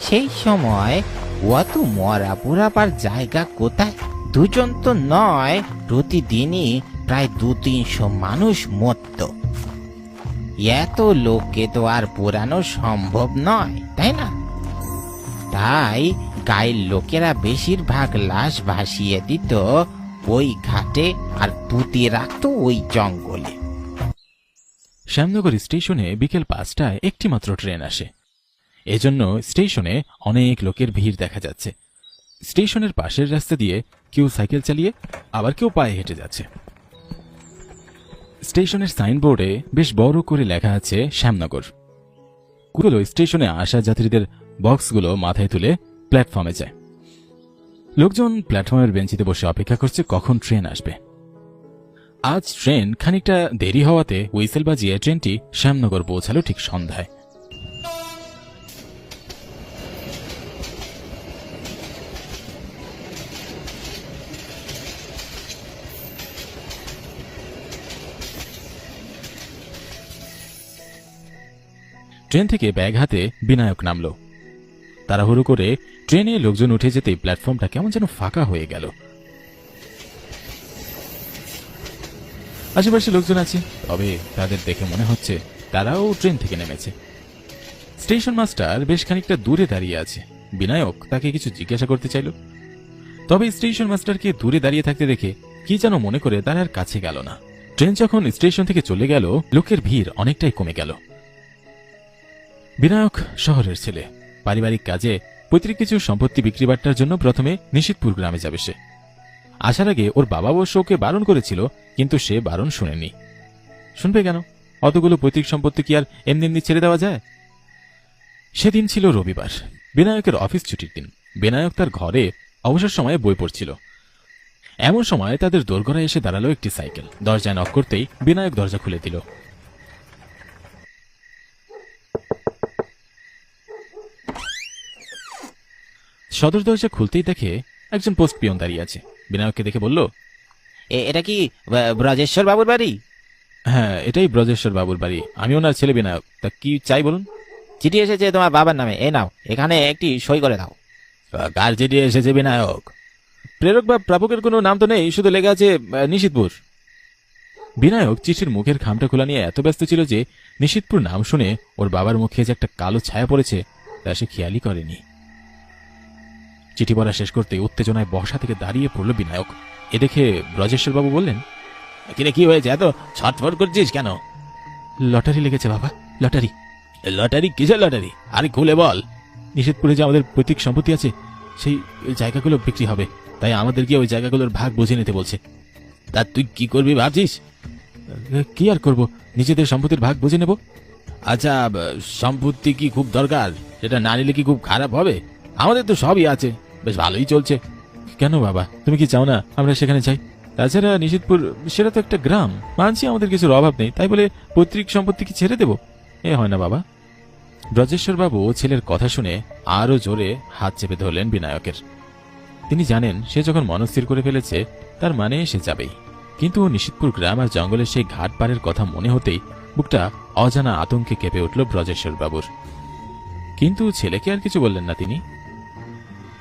সেই সময় অত মরা পুরাবার জায়গা কোথায়? দুজন তো নয়, প্রতিদিনই প্রায় দু তিনশো মানুষ মরত। এত লোককে তো আর পোড়ানো সম্ভব নয়, তাই না? তাই গায়ের লোকেরা বেশিরভাগ লাশ ভাসিয়ে দিত ওই ঘাটে আর পুঁতে রাখতো ওই জঙ্গলে। শ্যামনগর স্টেশনে বিকেল পাঁচটায় একটি মাত্র ট্রেন আসে। এজন্য স্টেশনে অনেক লোকের ভিড় দেখা যাচ্ছে। স্টেশনের পাশের রাস্তা দিয়ে কেউ সাইকেল চালিয়ে, আবার কেউ পায়ে হেঁটে যাচ্ছে। স্টেশনের সাইনবোর্ডে বেশ বড় করে লেখা আছে শ্যামনগর। কুগুলো স্টেশনে আসা যাত্রীদের বক্সগুলো মাথায় তুলে প্ল্যাটফর্মে যায়। লোকজন প্ল্যাটফর্মের বেঞ্চিতে বসে অপেক্ষা করছে কখন ট্রেন আসবে। আজ ট্রেন খানিকটা দেরি হওয়াতে হুইসেল বাজিয়ে ট্রেনটি শ্যামনগর পৌঁছালো ঠিক সন্ধ্যায়। ট্রেন থেকে ব্যাগ হাতে বিনায়ক নামল। তাড়াহুড়ো করে ট্রেনে লোকজন উঠে যেতেই প্ল্যাটফর্মটা কেমন যেন ফাঁকা হয়ে গেল। আশেপাশে লোকজন আছে, তবে তাদের দেখে মনে হচ্ছে তারাও ট্রেন থেকে নেমেছে। স্টেশন মাস্টার বেশ খানিকটা দূরে দাঁড়িয়ে আছে। বিনায়ক তাকে কিছু জিজ্ঞাসা করতে চাইল। তবে স্টেশন মাস্টারকে দূরে দাঁড়িয়ে থাকতে দেখে কি যেন মনে করে তার আর কাছে গেল না। ট্রেন যখন স্টেশন থেকে চলে গেল, লোকের ভিড় অনেকটাই কমে গেল। বিনায়ক শহরের ছেলে। পারিবারিক কাজে পৈতৃক কিছু সম্পত্তি বিক্রি বাট্টার জন্য প্রথমে নিশিতপুর গ্রামে যাবে সে। আসার আগে ওর বাবা অবশ্য ওকে বারণ করেছিল, কিন্তু সে বারণ শুনেনি। শুনবে কেন? অতগুলো পৈতৃক সম্পত্তি কি আর এমনি এমনি ছেড়ে দেওয়া যায়? সেদিন ছিল রবিবার, বিনায়কের অফিস ছুটির দিন। বিনায়ক তার ঘরে অবসর সময়ে বই পড়ছিল। এমন সময় তাদের দোরগড়ায় এসে দাঁড়াল একটি সাইকেল। দরজায় নক করতেই বিনায়ক দরজা খুলে দিল। সদর দরজা খুলতেই দেখে একজন পোস্ট পিয়ন দাঁড়িয়ে আছে। বিনায়ককে দেখে বলল এ- এটা কি ব্রজেশ্বর বাবুর বাড়ি? হ্যাঁ এটাই ব্রজেশ্বর বাবুর বাড়ি। আমি ওনার ছেলে বিনায়ক। তা কি চাই বলুন? চিঠি এসেছে তোমার বাবার নামে। এ নাও এখানে একটি সই করে দাও। কার চিঠি এসেছে বিনায়ক? প্রেরক বা প্রাপকের কোনো নাম তো নেই শুধু লেখা আছে নিশিতপুর। বিনায়ক চিঠির মুখের খামটা খোলা নিয়ে এত ব্যস্ত ছিল যে নিশিতপুর নাম শুনে ওর বাবার মুখে যে একটা কালো ছায়া পড়েছে তা সে খেয়ালই করেনি। চিঠি পড়া শেষ করতে উত্তেজনায় বসা থেকে দাঁড়িয়ে পড়ল বিনায়ক। এ দেখে ব্রজেশ্বর বাবু বললেন, কিরে, কি হয়েছে? এত ছটফট করছিস কেন? লটারি লেগেছে, বাবা, লটারি। লটারি? কিসের লটারি? আরে, খুলে বল। নিষেধপুরে যে আমাদের পৈতৃক সম্পত্তি আছে, সেই জায়গাগুলো বিক্রি হবে। তাই আমাদেরকে ওই জায়গাগুলোর ভাগ বুঝে নিতে বলছে। তা তুই কি করবি ভাবছিস? কি আর করব? নিজেদের সম্পত্তির ভাগ বুঝে নেব? আচ্ছা সম্পত্তি কি খুব দরকার? সেটা না নিলে কি খুব খারাপ হবে? আমাদের তো সবই আছে। বেশ ভালোই চলছে। কেন বাবা? তুমি কি চাও না আমরা সেখানে যাই? তাছাড়া নিষিদ্ধপুর সেটা তো একটা গ্রাম। মানছি আমাদের কিছুর অভাব নেই, তাই বলে পৈতৃক সম্পত্তি কি ছেড়ে দেব? এ হয় না বাবা। ব্রজেশ্বর বাবু ছেলের কথা শুনে আরও জোরে হাত চেপে ধরলেন বিনায়কের। তিনি জানেন, সে যখন মনস্থির করে ফেলেছে, তার মানে সে যাবেই। কিন্তু নিশিতপুর গ্রাম আর জঙ্গলের সেই ঘাট পাড়ের কথা মনে হতেই বুকটা অজানা আতঙ্কে কেঁপে উঠল ব্রজেশ্বর বাবুর কিন্তু ছেলেকে আর কিছু বললেন না তিনি।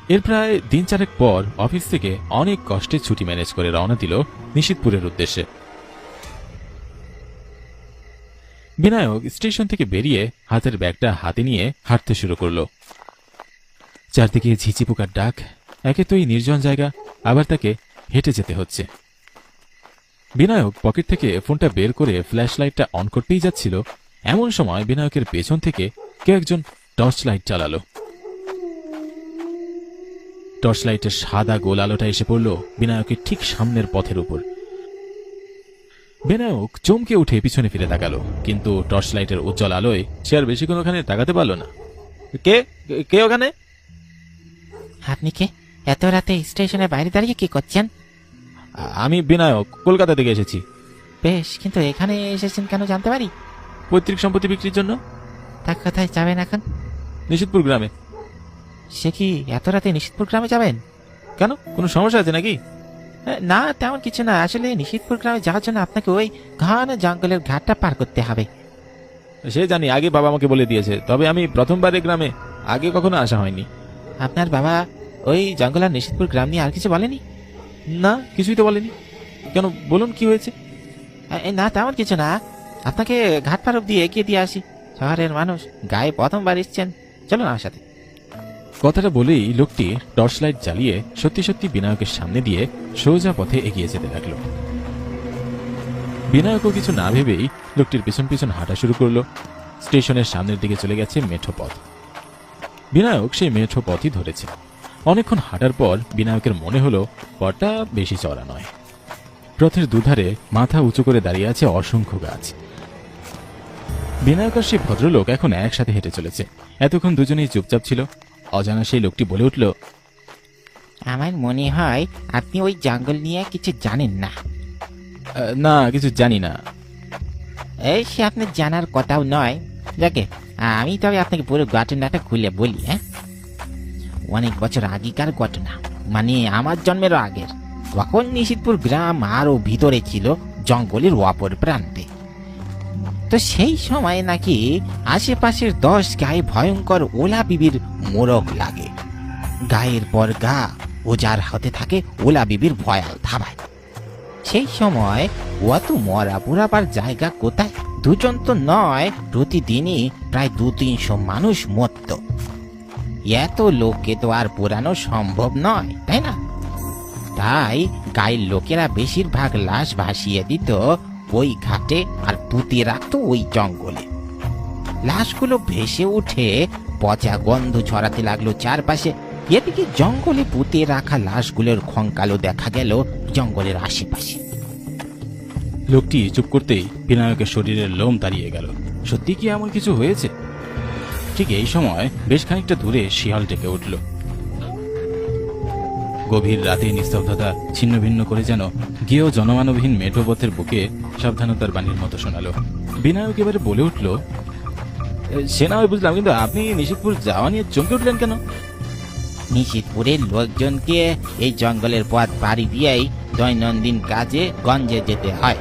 এর প্রায় দিন চারেক পর অফিস থেকে অনেক কষ্টে ছুটি ম্যানেজ করে রওনা দিল নিশিতপুরের উদ্দেশ্যে। বিনায়ক স্টেশন থেকে বেরিয়ে হাতের ব্যাগটা হাতে নিয়ে হাঁটতে শুরু করল। চারদিকে ঝিঝি পোকার ডাক, একে তো এই নির্জন জায়গা, আবার তাকে হেঁটে যেতে হচ্ছে। বিনায়ক পকেট থেকে ফোনটা বের করে ফ্ল্যাশ লাইটটা অন করতেই যাচ্ছিল। এমন সময় বিনায়কের পেছন থেকে কেউ একজন টর্চ লাইট চালালো। টর্চ লাইটের সাদা গোল আলোটা এসে পড়ল বিনায়কের ঠিক সামনের পথের উপর। বিনায়ক চমকে উঠে পিছনে ফিরে তাকালো কিন্তু টর্চ লাইটের উজ্জ্বল আলোয় সে আর বেশিক্ষণ ওখানে তাকাতে পারল না। কে? কে ওখানে? আপনি কে? এত রাতে স্টেশনের বাইরে দাঁড়িয়ে কি করছেন? আমি বিনায়ক কলকাতা থেকে এসেছি। বেশ কিন্তু এখানে এসেছেন কেন জানতে পারি? পৈতৃক সম্পত্তি বিক্রির জন্য? তা কোথায় যাবেন এখন? নিশিতপুর গ্রামে। সে কি এত রাতে নিশিতপুর গ্রামে যাবেন? কেন? কোনো সমস্যা আছে নাকি? না তেমন কিছু না। আসলে নিশিতপুর গ্রামে যাওয়ার জন্য আপনাকে ওই ঘন জঙ্গলের ঘাটটা পার করতে হবে। সে জানি আগে বাবা আমাকে বলে দিয়েছে। তবে আমি প্রথমবার এই গ্রামে আগে কখনো আসা হয়নি। আপনার বাবা ওই জঙ্গল আর নিশিতপুর গ্রাম নিয়ে আর কিছু বলেনি? না কিছুই তো বলেনি। কেন বলুন কি হয়েছে? না তেমন কিছু না। আপনাকে ঘাট পার দিয়ে এগিয়ে দিয়ে আসি। শহরের মানুষ গায়ে প্রথমবার এসছেন। চলুন আমার সাথে। কথাটা বলেই লোকটি টর্চ লাইট জ্বালিয়ে সত্যি সত্যি বিনায়কের সামনে দিয়ে সোজা পথে এগিয়ে যেতে লাগল। বিনায়কও কিছু না ভেবেই লোকটির পিছন পিছন হাঁটা শুরু করল। স্টেশনের সামনের দিকে চলে গেছে মেঠো পথ। বিনায়ক সেই মেঠো পথই ধরেছে। অনেকক্ষণ হাঁটার পর বিনায়কের মনে হলো, পথটা বেশি চড়া নয়। পথের দুধারে মাথা উঁচু করে দাঁড়িয়ে আছে অসংখ্য গাছ। বিনায়ক আর সেই ভদ্রলোক এখন একসাথে হেঁটে চলেছে। এতক্ষণ দুজনেই চুপচাপ ছিল। অজানা সেই লোকটি বলে উঠল আমার মনে হয় আপনি ওই জঙ্গল নিয়ে কিছু জানেন না। না কিছু জানি না। এই সে আপনার জানার কথাও নয়। যাকে আমি তবে আপনাকে পুরো ঘটনাটা খুলে বলি হ্যাঁ? অনেক বছর আগেকার ঘটনা মানে আমার জন্মেরও আগের। তখন নিশিতপুর গ্রাম আরও ভিতরে ছিল জঙ্গলের অপর প্রান্তে। তো সেই সময় নাকি আশেপাশের দশ গায়ে ভয়ঙ্কর ওলা বিবির মোরগ লাগে। গায়ের পর গা ওজার হাতে থাকে ওলা বিবির ভয়াল থাবায় সেই সময় অত মরা পুরাবার জায়গা কোথায়? দুজন তো নয়, প্রতিদিনই প্রায় দু তিনশো মানুষ মরত। এত লোককে তো আর পোড়ানো সম্ভব নয়, তাই না? তাই গায়ের লোকেরা বেশিরভাগ লাশ ভাসিয়ে দিত ওই ঘাটে আর পুঁতে রাখতো ওই জঙ্গলে। লাশগুলো ভেসে উঠে পচা গন্ধ ছড়াতে লাগল চারপাশে। এদিকে জঙ্গলে পুঁতে রাখা লাশগুলোর খঙ্কালো দেখা গেল জঙ্গলের আশেপাশে। লোকটি চুপ করতেই বিনায়কের শরীরের লোম দাঁড়িয়ে গেল। সত্যি কি এমন কিছু হয়েছে? ঠিক এই সময় বেশ খানিকটা দূরে শিয়াল ডেকে উঠল। গভীর রাতে নিস্তব্ধতা ছিন্ন ভিন্ন করে যেন গিয়েও জনমানবহীন মেঠোপথের বুকে সাবধানতার বাণীর মতো শোনালো। বিনায়ক এবারে বলে উঠল সে না হয় বুঝলাম, কিন্তু আপনি নিশিতপুর যাওয়া নিয়ে চমকে উঠলেন কেন? নিশিতপুরের লোকজনকে এই জঙ্গলের পথ পাড়ি দিয়েই দৈনন্দিন কাজে গঞ্জে যেতে হয়।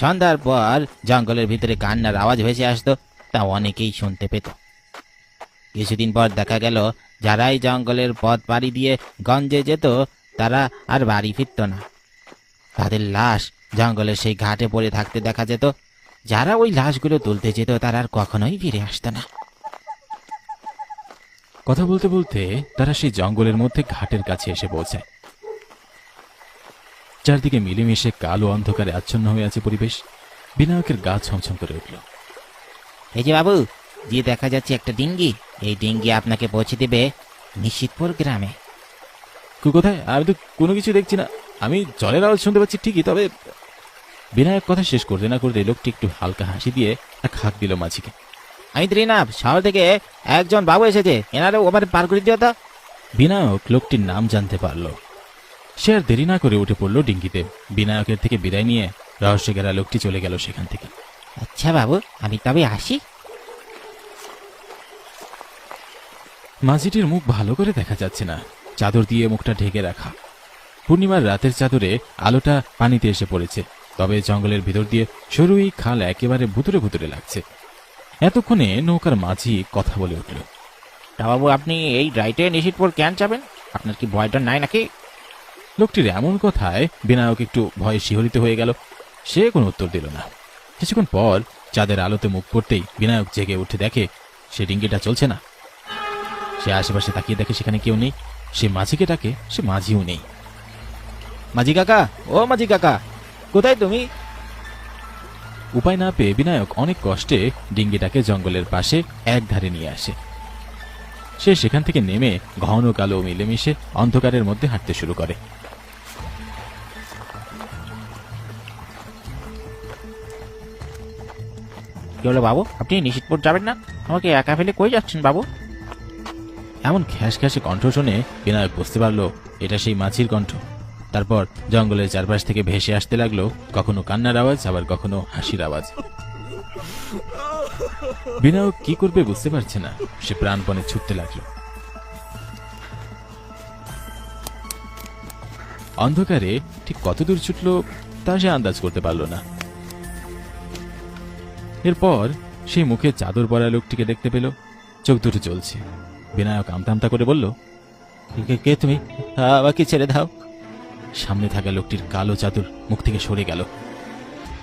সন্ধ্যার পর জঙ্গলের ভিতরে কান্নার আওয়াজ ভেসে আসতো, তা অনেকেই শুনতে পেত। কিছুদিন পর দেখা গেল, যারাই জঙ্গলের পথ পাড়ি দিয়ে গঞ্জে যেত, তারা আর বাড়ি ফিরত না। তাদের লাশ জঙ্গলের সেই ঘাটে পড়ে থাকতে দেখা যেত যারা ওই লাশগুলো তুলতে যেত তারা আর কখনোই ফিরে আসতো না। কথা বলতে বলতে তারা সেই জঙ্গলের মধ্যে ঘাটের কাছে এসে পৌঁছায়। চারদিকে মিলেমিশে কালো অন্ধকারে আচ্ছন্ন হয়ে আছে পরিবেশ। বিনায়কের গা ছমছম করে উঠল। এই যে বাবু যে দেখা যাচ্ছে একটা ডিঙ্গি। এই ডিঙ্গি আপনাকে পৌঁছে দেবে নিশিতপুর গ্রামে। কো- কোথায়? আমি তো কোনো কিছু দেখছি না। আমি জলের আওয়াজ শুনতে পাচ্ছি ঠিকই তবে বিনায়ক কথা শেষ করতে না করতে লোকটি একটু হালকা হাসি দিয়ে এক হাঁক দিল মাঝিকে। আমি ত্রিনাভ শহর থেকে একজন বাবু এসেছে। এনারে ওপারে পার করে দিও তো। বিনায়ক লোকটির নাম জানতে পারল। সে আর দেরি না করে উঠে পড়ল ডিঙ্গিতে। বিনায়কের থেকে বিদায় নিয়ে রহস্য গেরা লোকটি চলে গেল সেখান থেকে। আচ্ছা বাবু আমি তবে আসি। মাঝিটির মুখ ভালো করে দেখা যাচ্ছে না। চাদর দিয়ে মুখটা ঢেকে রাখা। পূর্ণিমার রাতের চাদরে আলোটা পানিতে এসে পড়েছে। তবে জঙ্গলের ভিতর দিয়ে সরু এই খাল একেবারে ভুতুরে ভুতুরে লাগছে। এতক্ষণে নৌকার মাঝি কথা বলে উঠল বাবু আপনি এই রাইটে নিশিতপুর কেন যাবেন? আপনার কি ভয়টা নাই নাকি? লোকটির এমন কথায় বিনায়ক একটু ভয়ে শিহরিত হয়ে গেল। সে কোনো উত্তর দিল না। কিছুক্ষণ পর চাঁদের আলোতে মুখ পড়তেই বিনায়ক জেগে উঠে দেখে সে ডিঙ্গিটা চলছে না। সে আশেপাশে তাকিয়ে দেখে সেখানে কেউ নেই। সে মাঝিকে ডাকে সে মাঝিও নেই। মাঝি কাকা ও মাঝি কাকা কোথায় তুমি? উপায় না পেয়ে বিনায়ক অনেক কষ্টে ডিঙ্গিটাকে জঙ্গলের পাশে এক ধারে নিয়ে আসে। সে সেখান থেকে নেমে ঘন কালো মিলেমিশে অন্ধকারের মধ্যে হাঁটতে শুরু করে। কি হলো বাবু? আপনি নিশিতপুর যাবেন না? আমাকে একা ফেলে কই যাচ্ছেন বাবু? এমন খ্যাস খ্যাসে কণ্ঠ শুনে বিনায়ক বুঝতে পারল এটা সেই মাছির কণ্ঠ। তারপর জঙ্গলের চারপাশ থেকে ভেসে আসতে লাগল কখনো কান্নার আওয়াজ, আবার কখনো হাসির আওয়াজ। বিনায়ক কি করবে বুঝতে পারছে না, সে প্রাণপণে ছুটতে লাগল। অন্ধকারে ঠিক কত দূর ছুটলো তা সে আন্দাজ করতে পারল না। এরপর সেই মুখে চাদর পরা লোকটিকে দেখতে পেল, চোখ দুটো চলছে বিনায়ক আমতা করে বলল, "কে- কে তুমি? আমাকে ছেড়ে দাও। সামনে থাকা লোকটির কালো চাদর মুখ থেকে সরে গেল।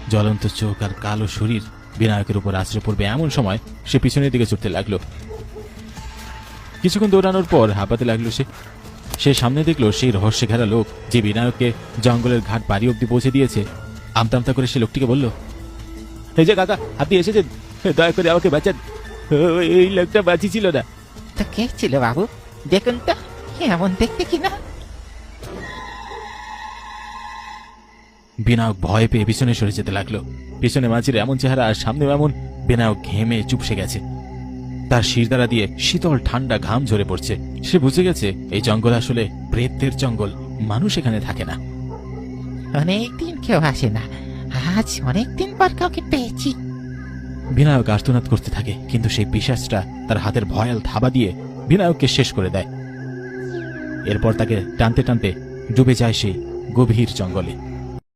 জ্বলন্ত চোখ আর কালো শরীর বিনায়কের উপর আশ্রে পড়বে এমন সময় সে পিছনের দিকে ছুটতে লাগল। কিছুক্ষণ দৌড়ানোর পর হাঁপাতে লাগল সে। সে সামনে দেখল সেই রহস্যে ঘেরা লোক যে বিনায়ককে জঙ্গলের ঘাট বাড়ি অব্দি পৌঁছে দিয়েছে। আমতা আমতা করে সে লোকটিকে বলল, এই যে কাকা, আপনি এসেছেন। দয়া করে আমাকে বাঁচান। এই লোকটা বাঁচি ছিল না। তা কে ছিল বাবু? দেখুন তো, এমন দেখতে কিনা বিনায়ক ভয় পেয়ে পিছনে সরে যেতে লাগল। পিছনে মাঝির এমন চেহারা আর সামনে এমন বিনায়ক ঘেমে চুপসে গেছে। তার শিরদারা দিয়ে শীতল ঠান্ডা ঘাম ঝরে পড়ছে। সে বুঝে গেছে এই জঙ্গল আসলে প্রেতদের জঙ্গল মানুষ এখানে থাকে না। অনেক দিন কেউ আসে না। আজ অনেক দিন পর কাউকে পেয়েছি। বিনায়ক আর্তনাদ করতে থাকে কিন্তু সেই পিশাচটা তার হাতের ভয়াল থাবা দিয়ে বিনায়ককে শেষ করে দেয়। এরপর তাকে টানতে টানতে ডুবে যায় সেই গভীর জঙ্গলে।